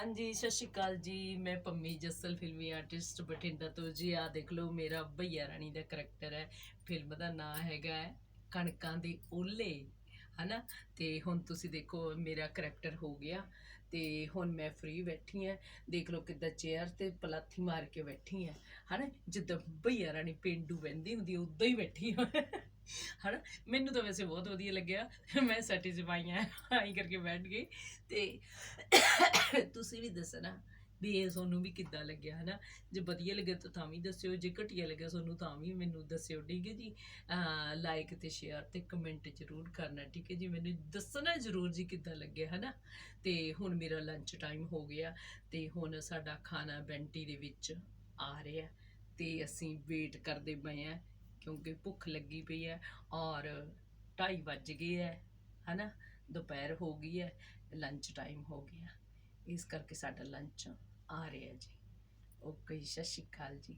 ਹਾਂਜੀ ਸਤਿ ਸ਼੍ਰੀ ਅਕਾਲ ਜੀ। ਮੈਂ ਪੰਮੀ ਜੱਸਲ ਫਿਲਮੀ ਆਰਟਿਸਟ ਬਠਿੰਡਾ ਤੋਂ। ਜੀ ਆ ਦੇਖ ਲਓ ਮੇਰਾ ਭਈਆ ਰਾਣੀ ਦਾ ਕਰੈਕਟਰ ਹੈ। ਫਿਲਮ ਦਾ ਨਾਮ ਹੈਗਾ ਹੈ ਕਣਕਾਂ ਦੇ ਓਲੇ ਹਨਾ? ਤੇ ਹੁਣ ਤੁਸੀਂ ਦੇਖੋ ਮੇਰਾ ਕਰੈਕਟਰ ਹੋ ਗਿਆ। ਤੇ ਹੁਣ ਮੈਂ ਫ੍ਰੀ ਬੈਠੀ ਆ ਦੇਖ ਲਓ ਕਿੱਦਾਂ ਚੇਅਰ ਤੇ ਪਲਾਥੀ ਮਾਰ ਕੇ ਬੈਠੀ ਆ ਹਨਾ? ਜਿੱਦਾਂ ਭਈਆ ਰਾਣੀ ਪਿੰਡੂ ਬੈੰਦੀ ਹੁੰਦੀ ਆ, ਉਦਾਂ ਹੀ ਬੈਠੀ ਆ ਹਨਾ? ਮੈਨੂੰ ਤਾਂ ਵੈਸੇ ਬਹੁਤ ਵਧੀਆ ਲੱਗਿਆ। ਮੈਂ ਸੈਟੀਸਫਾਈ ਆ, ਆਈ ਕਰਕੇ ਬੈਠ ਗਈ। ਤੇ ਤੁਸੀਂ ਵੀ ਦੱਸਣਾ ਵੀ ਇਹ ਤੁਹਾਨੂੰ ਵੀ ਕਿੱਦਾਂ ਲੱਗਿਆ, ਹਨਾ? ਜੇ ਵਧੀਆ ਲੱਗਿਆ ਤਾਂ ਤਾਂ ਵੀ ਦੱਸਿਓ, ਜੇ ਘਟੀਆ ਲੱਗਿਆ ਤੁਹਾਨੂੰ ਤਾਂ ਵੀ ਮੈਨੂੰ ਦੱਸਿਓ, ਠੀਕ ਹੈ ਜੀ? ਲਾਈਕ ਤੇ ਸ਼ੇਅਰ ਤੇ ਕਮੈਂਟ ਜ਼ਰੂਰ ਕਰਨਾ, ਠੀਕ ਹੈ ਜੀ? ਮੈਨੂੰ ਦੱਸਣਾ ਜ਼ਰੂਰ ਜੀ ਕਿੱਦਾਂ ਲੱਗਿਆ, ਹਨਾ? ਤੇ ਹੁਣ ਮੇਰਾ ਲੰਚ ਟਾਈਮ ਹੋ ਗਿਆ ਤੇ ਹੁਣ ਸਾਡਾ ਖਾਣਾ ਬੈਂਟੀ ਦੇ ਵਿੱਚ ਆ ਰਿਹਾ। ਤੇ ਅਸੀਂ ਵੇਟ ਕਰਦੇ ਪਏ ਆ ਕਿਉਂਕਿ ਭੁੱਖ ਲੱਗੀ ਪਈ ਹੈ ਔਰ 2:30 ਵੱਜ ਗਏ ਹੈ, ਹਨਾ? ਦੁਪਹਿਰ ਹੋ ਗਈ ਹੈ ਲੰਚ ਟਾਈਮ ਹੋ ਗਿਆ। ਇਸ ਕਰਕੇ ਸਾਡਾ ਲੰਚ ਆ ਰਿਹਾ ਜੀ। ਓਕੇ ਸਤਿ ਸ਼੍ਰੀ ਅਕਾਲ ਜੀ।